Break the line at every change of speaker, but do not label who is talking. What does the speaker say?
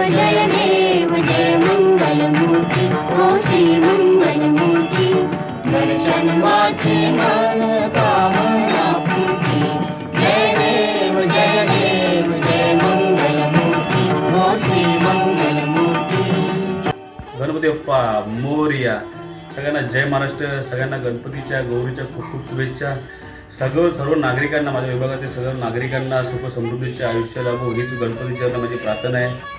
जय
देव जय मंगलमूर्ती श्री मंगलमूर्ती दर्शन मन कामना पूर्ती. जय देव जय देव जय मंगलमूर्ती श्री मंगलमूर्ती
गणपती बाप्पा सगळ्यांना जय महाराष्ट्र सगळ्यांना गणपतीच्या गौरीच्या खूप खूप शुभेच्छा. सगळं सर्व नागरिकांना माझ्या विभागातील सर्व नागरिकांना सुख समृद्धीचे आयुष्य लाभो. हीच गणपतीच्या माझी प्रार्थना आहे.